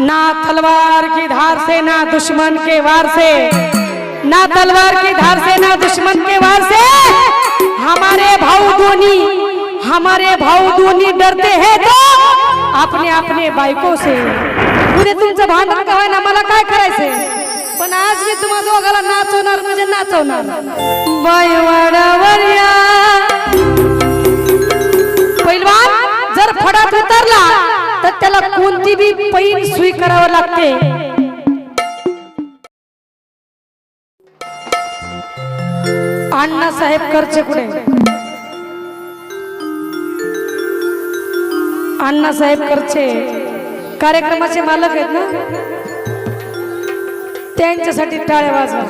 ना तलवार की धार से ना दुश्मन के वार से। ना तलवार की धार से ना दुश्मन के वार से। हमारे भाऊ दोनी हमारे भाऊ दोनी डरते हैं तो अपने अपने बायको से। उद्या तुमचं भांडण का ना मला काय करायचंय? पण आज मी तुम्हा दोघाला नाचवणार म्हणजे नाचवणार। बाईवाडावर पहिलवान जर फडात उतरला त्याला कोणती बी पैन स्वीकारावं लागते? अण्णा साहेब करचे कुठे? अण्णा साहेब करचे कार्यक्रमाचे मालक आहेत ना? त्यांच्यासाठी टाळ्या वाजवा.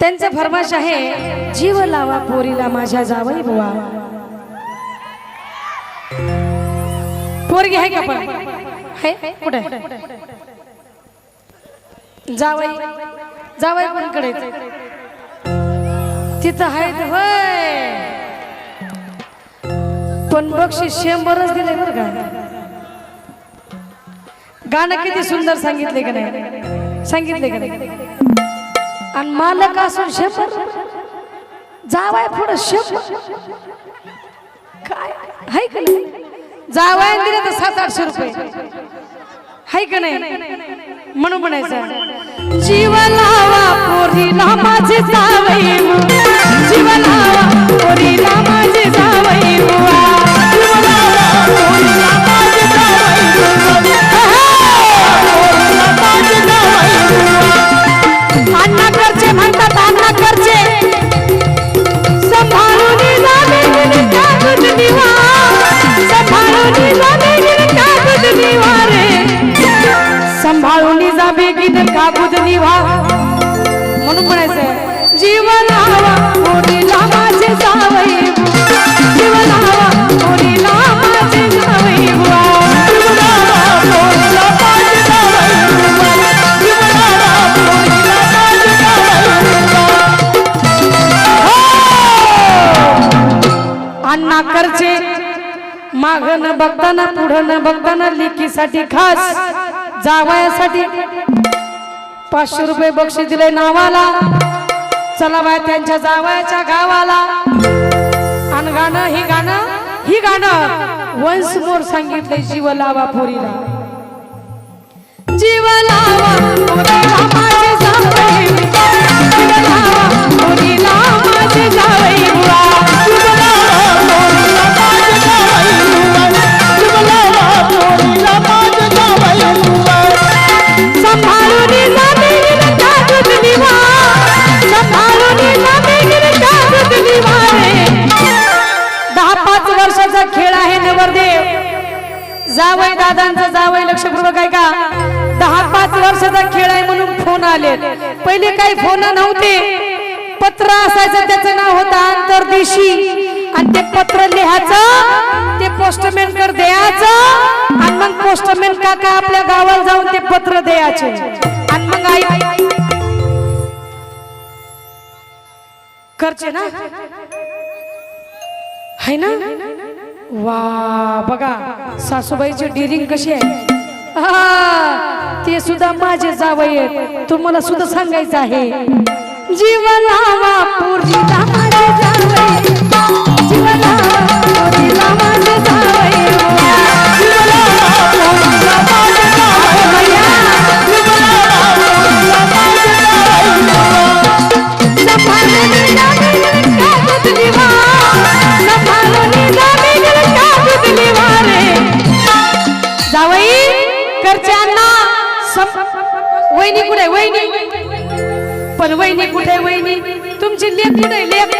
त्यांचं फरमाश आहे जीव लावा पोरीला माझ्या जावई बुवा. पोरगी आहे का पण? आहे कुठे? जावई. जावई कोणकडे तिथं आहे होय. पण बक्षीस शंभरच दिले बरं का? गाणं किती सुंदर सांगितले का नाही? सांगितले का नाही? आणि मालक असून शंभर. जावाय पुढं शंभर. काय? हाय का नाही? जावाय दिले तर सात आठशे रुपये. हाय का नाही? म्हणून म्हणायचं. जीवनावा पोरीला माझे जावई जीवनावा पोरीला माझे जावई माझे अण्णा करचे माग न बघताना पुढं न बघताना लिकीसाठी खास जावयासाठी पाचशे रुपये बक्षीस दिले नावाला. चला बाय त्यांच्या जावयाच्या गावाला. आणि गाणं ही गाणं ही गाणं. वन्स मोर सांगितले जीव लावा पोरीला जीव लावा पोरीला माझे जीव लावा पोस्टमॅन काका आपल्या गावाला जाऊन ते पत्र द्यायचे. आणि मग आई करचे ना? है ना? वा बघा सासूबाईची डिरिंग कशी आहे? ते सुद्धा माझे जावई आहेत. तुम्हाला सुद्धा सांगायचं आहे. जीवनावा पूर्वी पोरीला जावई जीव वहिनी कुठे वहिनी? पण वहिनी कुठे वहिनी? तुमची लेख कुठे लेख?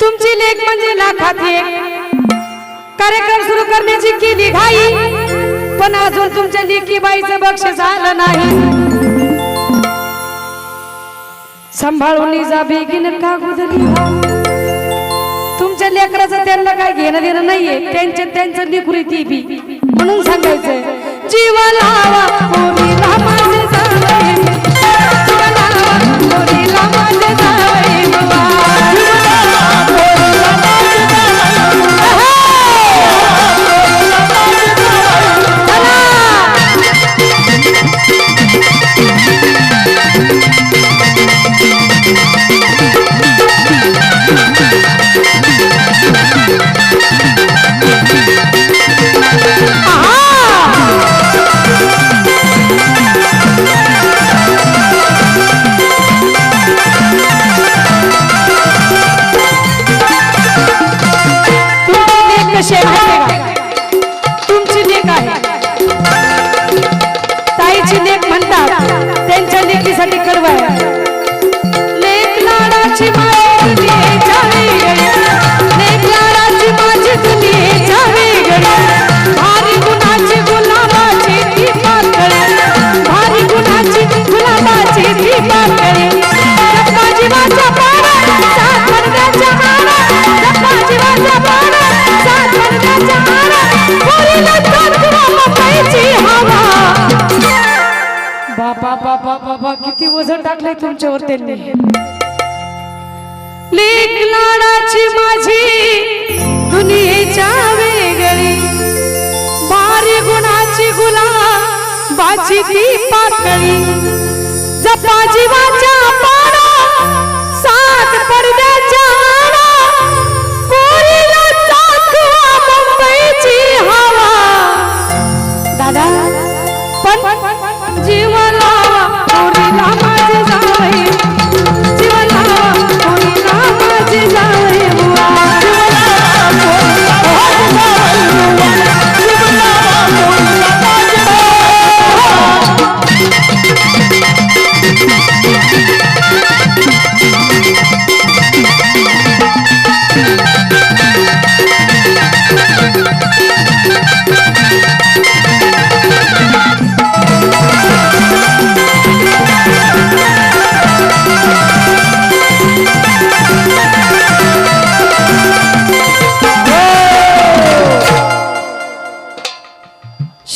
तुमची लेख म्हणजे लाखात एक. कार्यक्रम सुरू करण्याची केली घाई. पण अजून तुमच्या लेखी बाईचं बक्षीस आलं नाही. सांभाळून जा बेगीन का गुदली तुमच्या लेकराचं त्यांना काय घेणं देणं नाहीये. त्यांच्या त्यांचं लेकरी ती बी. म्हणून सांगायचंय जीव लावा. वजन टाकलंय तुमच्यावर त्यांनी. लेक लाडाची माझी दुनियेच्या वेगळी. भारी गुणाची गुलाबाची ती पातळी जपा जीवाच्या पाडा सात पडद्याच्या मुंबईची हवा. दादा पण जीवला पोरीला माझे जावई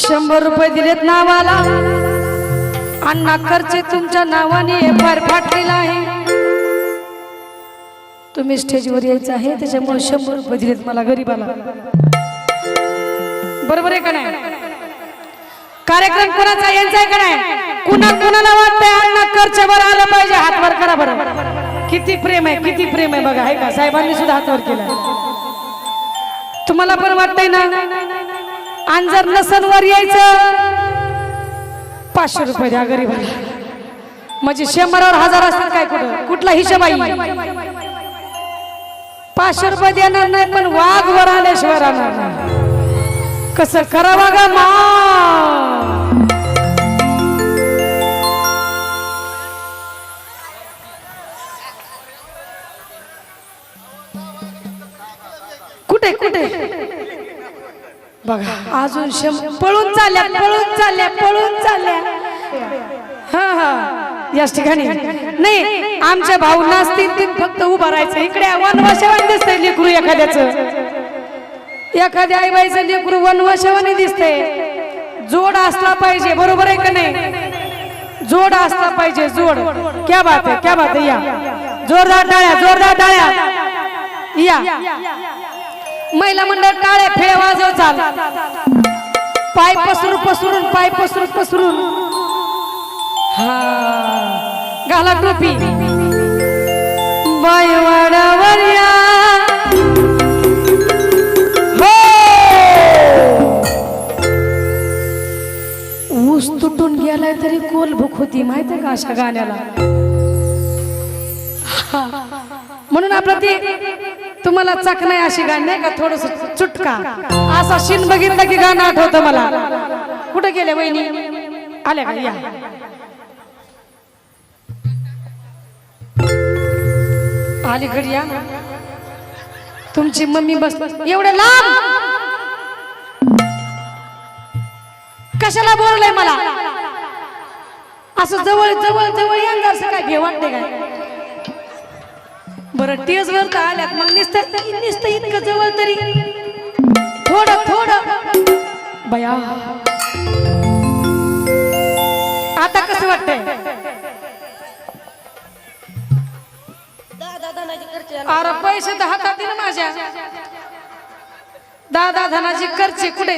शंभर रुपये दिलेत नावाला. अण्णा खर्चे तुमच्या नावाने फार फाटलेला आहे. तुम्ही स्टेजवर यायचं आहे त्याच्यामुळे शंभर रुपये दिलेत मला गरीबाला. बरोबर आहे का नाही? कार्यक्रम कोणाचा यांचा आहे का नाही? कुणा कुणाला वाटतंय अण्णा खर्चवर आलं पाहिजे हातवर करा बरं. किती प्रेम आहे किती प्रेम आहे बघा आहे का? साहेबांनी सुद्धा हातवर केलं. तुम्हाला पण वाटतंय ना? आणि जर नसन वर यायचं पाचशे रुपये द्या गरीबाला. म्हणजे शंभरावर हजार असतात काय कुठं? कुठला हिशोब पाचशे रुपये देणार नाही पण वाघ वर आल्याशिवाय राहणार नाही. कसं करावा गा मा बघा अजून शं पळून चालल्या पळून चालल्या पळून चालल्या. हा हा. याच ठिकाणी. नाही आमच्या भाऊ नाचतील फक्त उभं राहायचं. इकडे वनवाशेवाणी दिसतंय लेकरू एखाद्याचं. एखाद्या आईबाईचं लेकरू वनवाशेवाणी दिसतंय. जोड असला पाहिजे बरोबर आहे का नाही? जोड असला पाहिजे जोड. क्या बात आहे क्या बात आहे या. जोरदार टाळ्या जोरदार टाळ्या. या. महिला मंडळ टाळे फेळे वाजव चाल. पाय पसरून पसरून पाय पसरून पसरून. हा. घाला टोपी. बाय वाडावर या हो! ऊस तुटून गेलाय तरी कोल भूक होती माहितीये का अशा गाण्याला? म्हणून आपलं ते तुम्हाला चक नाही अशी गाणी नाही का? थोडस चुटका. असा शिन बघितला की गाणं आठवतं मला. कुठे गेले वहिनी? आल्या का? या. अलीकड या. तुमची मम्मी बस एवढ्या लांब. कशाला बोललंय मला? असं जवळ जवळ जवळ या असं काय? घे वाटते काय? बरं टेज वर तर आल्यात. मग नुसतं नुसतं इतकं जवळ तरी. थोडं थोडं. बया. आता कसं वाटतंय? अरे पैसे तर हातात ना माझ्या. दादा धनाजी करचे कुठे?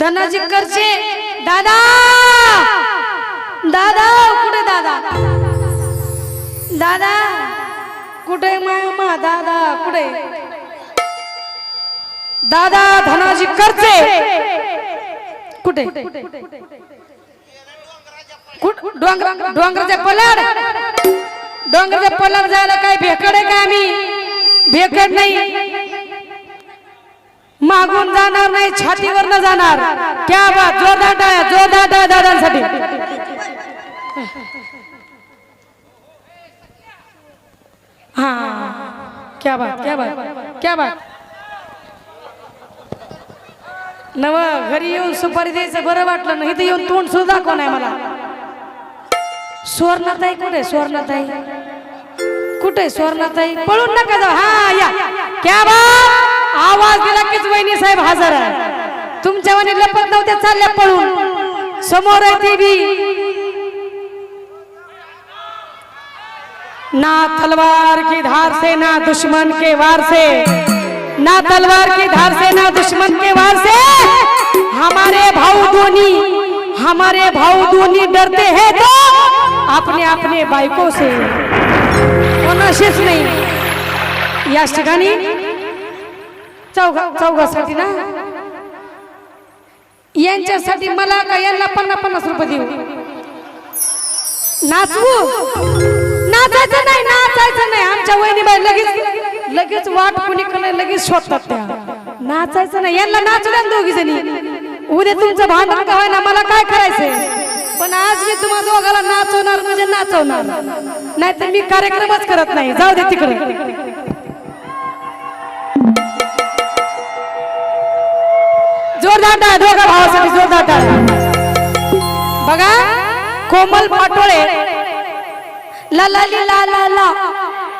धनाजी करचे. दादा! दादा कुठे दादा? दादा! कुठे मामा दादा? कुठे? दादा धनाजी करते. कुठे? डोंगर डोंगराच्या पलाड. डोंगराच्या पलाड जायला काय भेकड आहे का आम्ही? भेकड नाही. मागून जाणार नाही छातीवर न जाणार. क्या बात? जोरदार टाळ्या जोरदार टाळ्या दादांसाठी. हां. क्या बात क्या बात क्या बात. नव घरी येऊन सुपारी द्यायचं बरं वाटलं नाही तर येऊन तोंड सुद्धा दाखव नाही मला. सुवर्णाताई कुठे स्वर्णताई? कुठे सुवर्णाताई? पळून नका जाऊ. हा या. क्या बात? आवाज दिला कीच वहिनी साहेब हजर. आहे तुमच्या वहिनी लपत नव्हत्या चालल्या पळून. समोर आहे ती बी. ना तलवार की धार से ना दुश्मन के वार से। ना तलवार की धार से ना दुश्मन के वार से। हमारे भाऊ धोनी हमारे भाऊ धोनी डरते हैं तो अपने अपने बायकों से। कोणाशीच नाही याच ठिकाणी चौघा चौघासाठी ना। यांच्यासाठी मला का यांना पन्नास पन्नास रुपये देऊ? नाचवू बहिणी बाई लगेच लगेच वाट कुणी कळ लगेच शोधतात त्या. नाचायचं नाही. यांना नाचू द्या दोघी जणी. उद्या तुमचं भांडण का होईना मला काय करायचंय? पण आज मी तुम्हा दोघाला नाचवणार म्हणजे नाचवणार. नाहीतर मी कार्यक्रमच करत नाही. जाऊ दे तिकडे. जोरदार टाळ्या दोघा भावासाठी जोरदार टाळ्या. बघा कोमल पाटोळे. ला ला ला ला ला.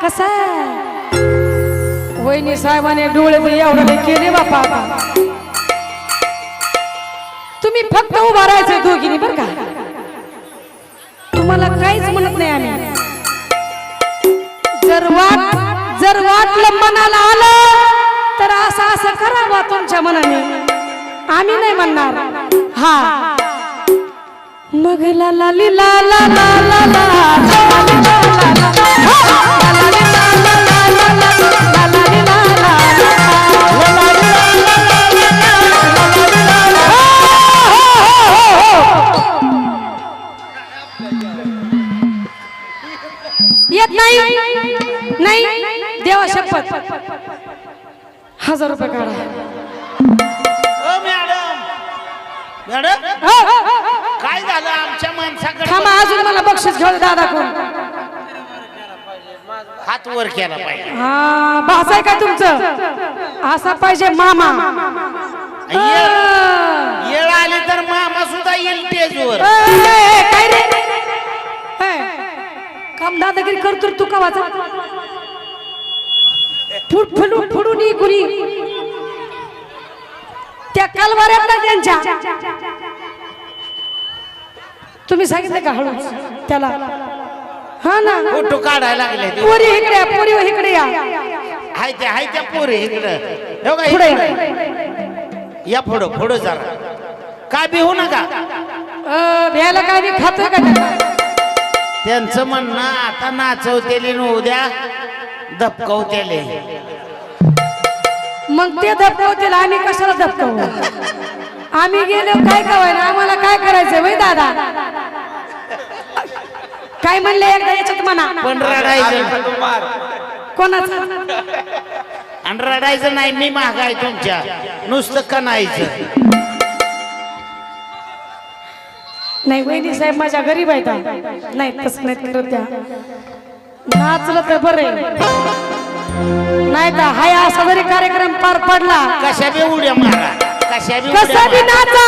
कसा वहिनी साहेबाने डोळे तर एवढे केले बापा तुम्ही फक्त उभा राहायचं दोघींनी बरं का तुम्हाला काहीच म्हणत नाही आम्ही जर वाट जर वाटलं मनाला आलं तर असं असं करावा तुमच्या मनाने आम्ही नाही म्हणणार हा मग ला ला ली ला ला ला ला नाही नाही देवा शपथ. हजार रुपये काढा. ओ मॅडम. मॅडम हो, हो, हो. काय झालं आमच्या माणसाकडे थांबा अजून मला बक्षीस घेऊ दादा कोण? हात वर केला पाहिजे. हा भास आहे का तुमचं? असा पाहिजे मामा. येळ आली तर मामा सुद्धा येईल स्टेजवर ए, काय रे? काम दादागिरी करतो तू का वाचा? फुडून ही गुरी. त्या कालवाऱ्यात ना त्यांच्या तुम्ही सांगितलं का हळू त्याला. हा ना. फोटो काढायला लागले. पोरी इकडे या, पोरी इकडे या. हाय त्या हाय त्या पोरे इकडं. पुढे? या पुढं पुढं जरा. काय बिहू नका. भ्यायला काय मी खातोय का? त्यांचं म्हणणं आता नाचवतेले न उद्या दबकवतेले मग ते धपकवतील आम्ही कशाला धपकवू? आम्ही गेलो काय कवायला? आम्हाला काय करायचंय वय दादा? काय म्हणले एकदा याच्यात म्हणा. पण रडायचं. कोणाचं? आणि रडायचं नाही मी महागाय तुमच्या. नुसतं कणायचं. नाही वहिनी साहेब माझ्या गरीब आहेत. नाही तसं नाही करत त्या. नाचलं तर बरं नाही तर हाय असा जरी कार्यक्रम पार पडला. कशा बी उड्या मारा. कशा बी कसा. नाचा.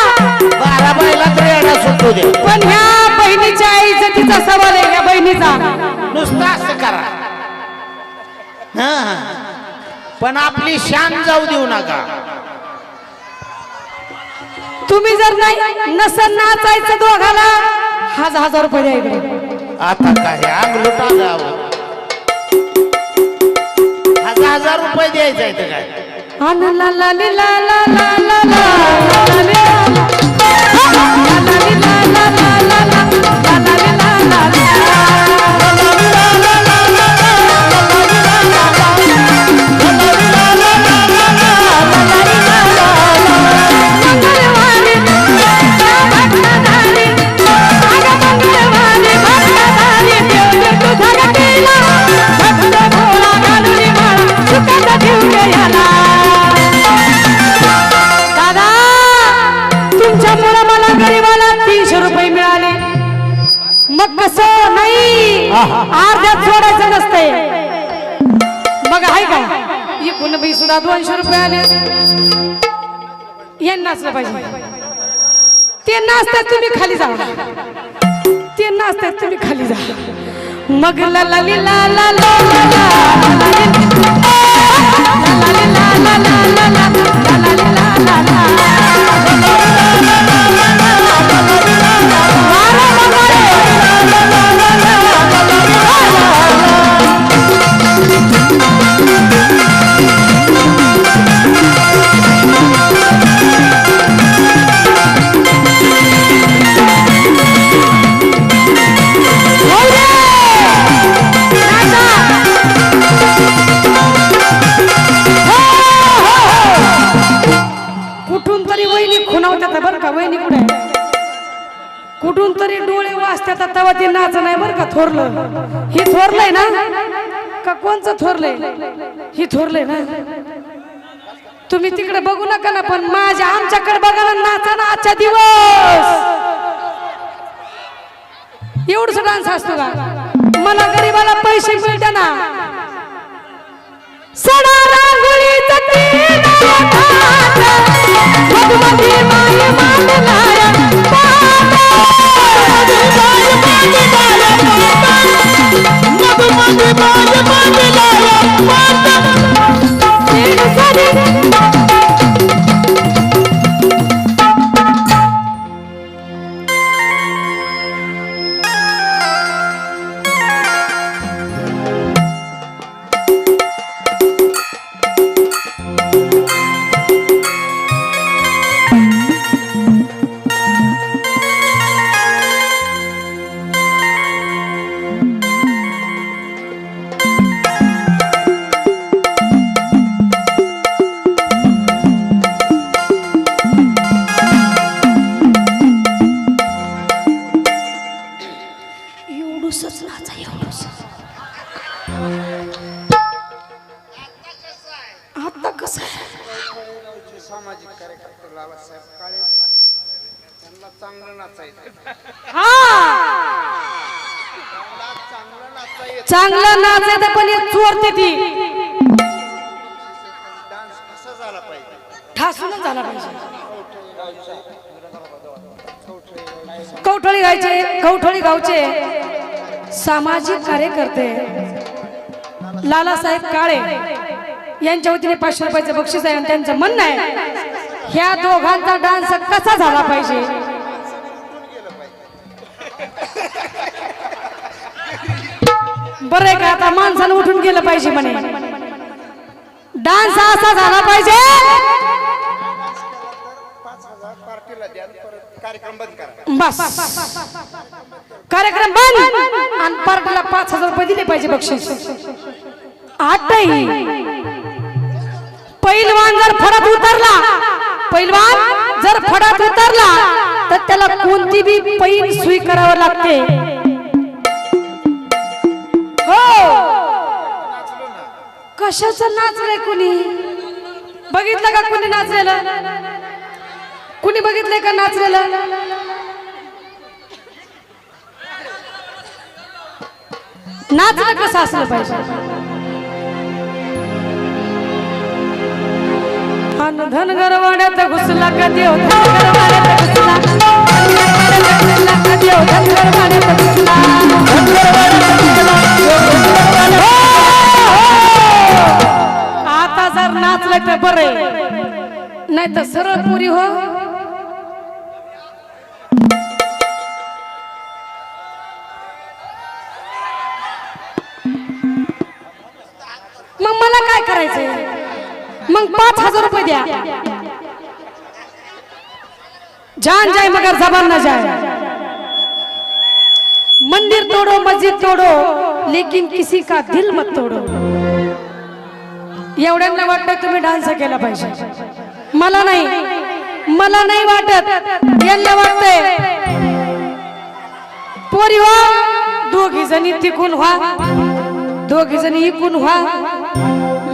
बारा बायला तर सुटू दे. पण ह्या बहिणीच्या इज्जतीचा सवाल आहे या बहिणीचा. नुसतं असं करा. हा. पण आपली शान जाऊ देऊ नका. तुम्ही जर नाही नसन नाचायचं दोघाला हजार हजार रुपये द्या इकडे आता काय? अंग लुटा हजार हजार रुपये द्यायचं आहे तर काय? अन ला ला ली ला ला ला ला ला ला ला ली ला ला. मग ला ला ला ला ला ला. कोणचं थोरले. ही थोरले ना. तुम्ही तिकडे बघू नका ना पण माझ्या आमच्याकडे बघा ना नाचा ना आजचा दिवस. एवढस डान्स असतो का? मला गरीबाला पैसे मिळते ना. सडा रांगोळीचं तीन कवठळी गायचे कवठळी गावचे. सामाजिक कार्यकर्ते लालासाहेब काळे यांच्या वतीने पाचशे रुपयाचं बक्षीस आहे आणि त्यांचं म्हणणं आहे ह्या दोघांचा डान्स कसा झाला पाहिजे? बरं आहे का? आता माणसानं उठून गेलं पाहिजे म्हणे. डान्स असा झाला पाहिजे कार्यक्रम बंद करा. बस. कार्यक्रम बंद. आणि पार्टीला पाच हजार रुपये दिले पाहिजे बक्षीस. आठही पैलवान जर फडत उतरला पैलवान जर फडत उतरला तर त्याला कोणती बी पैल स्वीकारावं करावं लागते? हो. कशाचं नाचलंय कुणी? बघितलं का कुणी नाचलेलं? कुणी बघितलंय का नाचलेलं? नाचलं कसं असलं पाहिजे? अन धनगर वाड्यात घुसला का देव? घुसला घुसला का देव घुसला. हो, हो. आता जर नाचलं तर बरे नाही तर सरळ पुरी हो. करायचंय मग पाच हजार रुपये द्या. जान जाय मगर जबान न जाय. मंदिर तोड़ो मस्जिद तोड़ो लेकिन किसी का दिल मत तोड़ो. एवढ्यांना वाटतं तुम्ही डान्स केला पाहिजे. मला नाही. मला नाही वाटत. यांना वाटतंय. पोरी व्हा दोघी जणी तिकून व्हा. दोघी जणी इकून व्हा.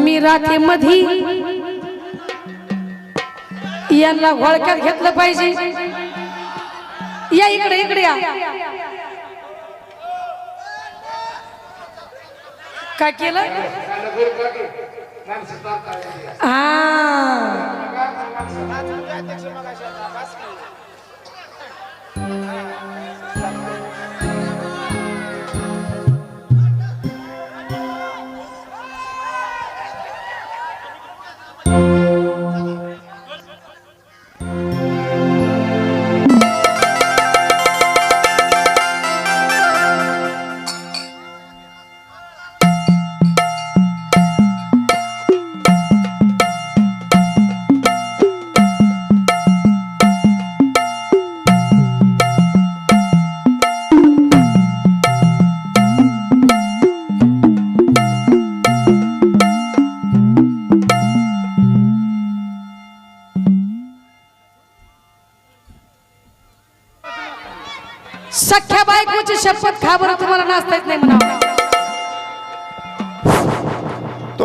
मी राखे मधी यांना घोळक्यात घेतलं पाहिजे. या इकडे इकडे या. काय केलं? हा.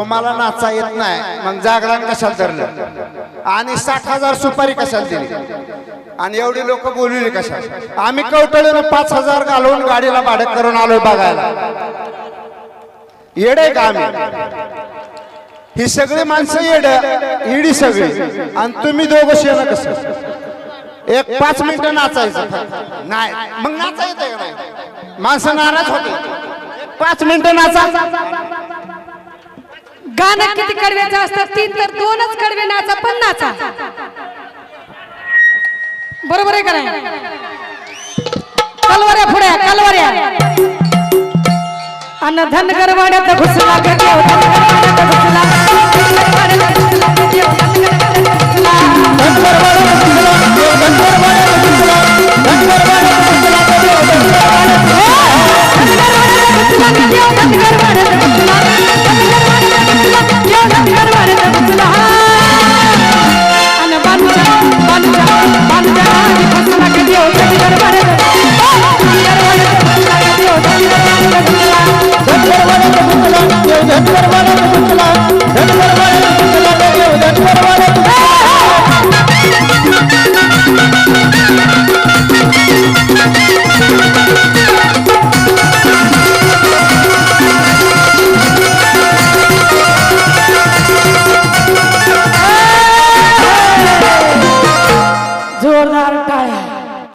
तुम्हाला नाचा येत नाही. मग जागरण कशाला धरलं? आणि साठ हजार सुपारी कशाला दिली? आणि एवढी लोक बोलली कशा आम्ही कवटळीनं पाच हजार घालवून गाडीला भाडं करून आलोय बघायला. येडे का आम्ही? ही सगळी माणसं येड इडी सगळी. आणि तुम्ही दोघं शेण कसं? एक पाच मिनिटं नाचायचं. नाही. मग नाचायचं माणसं नाराज होते पाच मिनिटं नाचा. गाणं किती कडव्याचं असतं? तीन तर दोनच कडवे नाचा पण नाचा बरोबर आहे का नाही? कलवऱ्या पुढे कलवऱ्या. अन धनगर वाड्यात घुसला घुसला.